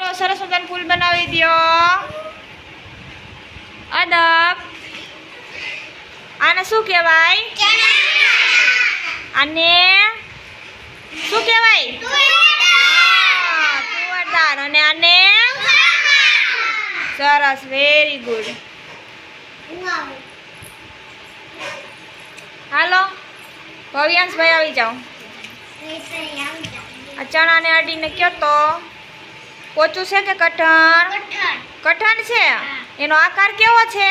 સરસ મજાનું ફૂલ બનાવી દો અદબ. આને શું કહેવાય? આને શું કહેવાય? હા, અને આને સરસ વેરી ગુડ હાલો ભવ્યાંશભાઈ આવી જાઓ. ચણાને અડીને કયો તો? પોચું છે કે કઠણ? કઠણ. છે? એનો આકાર કેવો છે?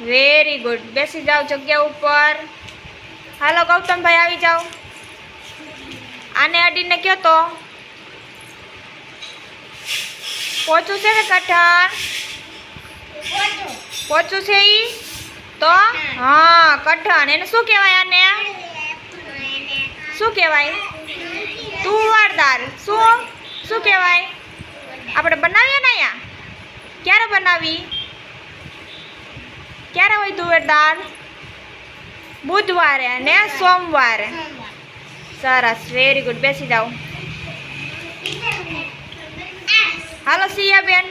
વેરી ગુડ બેસી જાઓ જગ્યા ઉપર. હાલો ગૌતમભાઈ આવી જાઓ. આને અડીને કયો તો? પોચું છે કે કઠણ? પોચું. છે ઈ? તો? હા કઠણ. એને શું કહેવાય આને? શું કહેવાય? કહેવાય? આપણે બનાવીએ ને અહીંયા? ક્યારે બનાવી? ક્યારે હોય તુવેર દાળ? બુધવારે અને સોમવારે. સરસ વેરી ગુડ બેસી જાઓ. હાલો, સિયાબેન.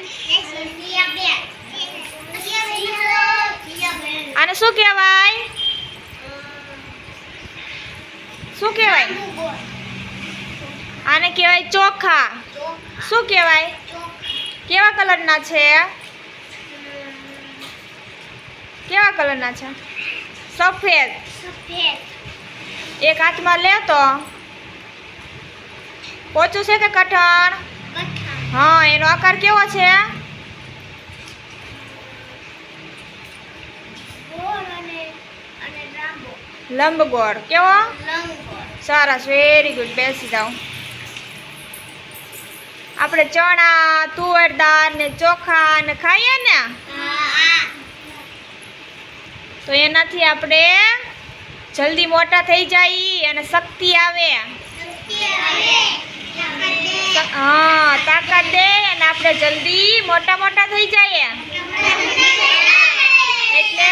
અને શું કહેવાય? શું કહેવાય? આને કહેવાય ચોખા. શું કહેવાય? કેવા કલરના છે? કેવા કલરના છે? સફેદ. એક હાથમાં લે તો? પોચું છે કે કઠણ? હા એનો આકાર કેવો છે? લંબગોળ. કેવો? સરસ વેરી ગુડ બેસી જાઓ. આપણે ચણા, તુવેર દાળ ને ચોખા ને ખાઈએ ને? તો એનાથી આપણે જલ્દી મોટા થઈ જાય અને શક્તિ આવે. હા, તાકાત દે અને આપણે જલ્દી મોટા મોટા થઈ જઈએ. એટલે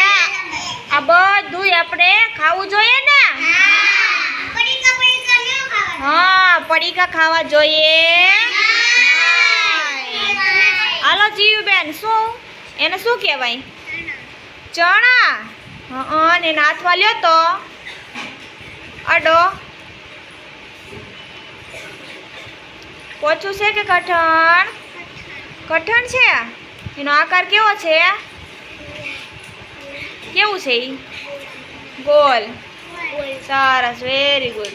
આ બધું આપણે ખાવું જોઈએ ને? હા, પડીકા ખાવા જોઈએ. હાલો જીવબેન શું? એને શું કહેવાય? ચણા? હા નાથવા લ્યો તો. અડો. પોચું છે કે કઠણ? કઠણ છે? એનો આકાર કેવો છે? કેવું છે એ ગોલ. સરસ વેરી ગુડ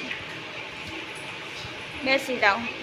બેસી જાઓ.